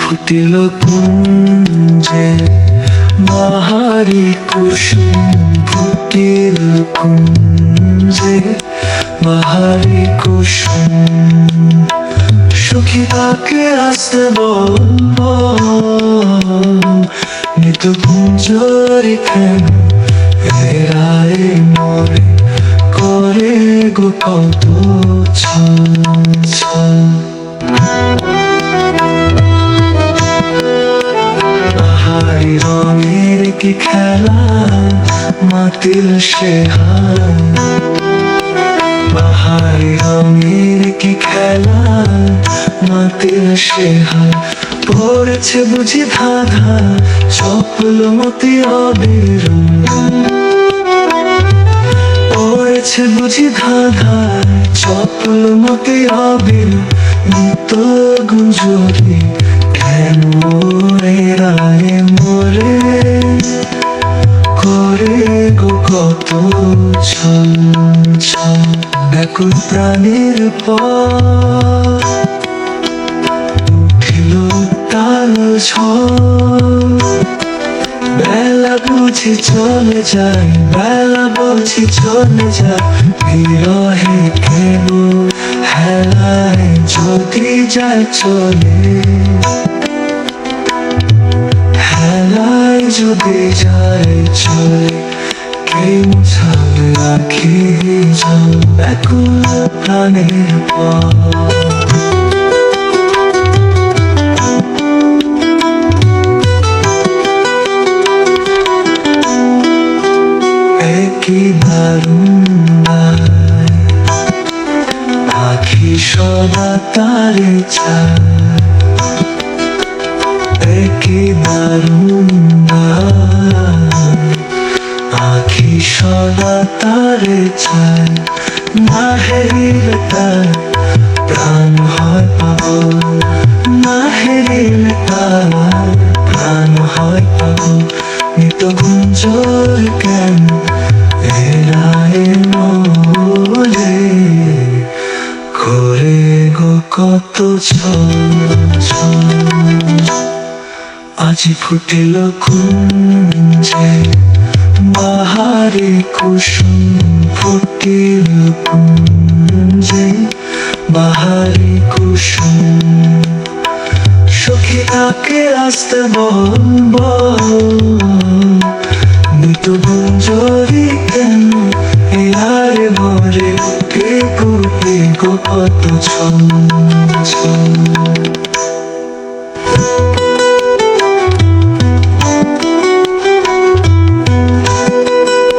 ফুটিল কুঞ্জে, বাহারি কুসুম ফুটিল কুঞ্জে, বাহারি কুসুম। সুখী তাকে আসতে বলব নিত কুঞ্জরি কেন এরাই মরে করে গো কত কি খেলা? মাতিল সে বাহারি রঙের কি খেলা? মাতিল সে হাল পড়েছে বুঝি ধাঁধা, চপল মতি অবির পড়েছে বুঝি ধাঁধা, চপল মতি অবির নিত গুঞ্জরি ছল ছল ব্যাকুল প্রাণীর পর উঠিল তাল ঝড়। বেলা বুঝি চলে যায়, বেলা বুঝি চলে যায়। বিরহে কেন হেলায় যদি যায় চলে? হেলায় যদি যায় ব্যাকুল প্রাণের আখি সদা তারে একই দারুণ আখি সদা তারে চায় না হেরিলে তার প্রাণ হয় পাগল না হেরিলে তার প্রাণ হয় পাগল নিত গুঞ্জর কেন এরায় মলে করে গো কত ছল আজি ফুটিল কুঞ্জে বাহারে কুসুম ফুটিল কুঞ্জে বাহারে কুসুম। সখী তাকে আসতে বলব মৃত গুঞ্জরি কেন? এয়ারে মরে কে কুটে কত ছল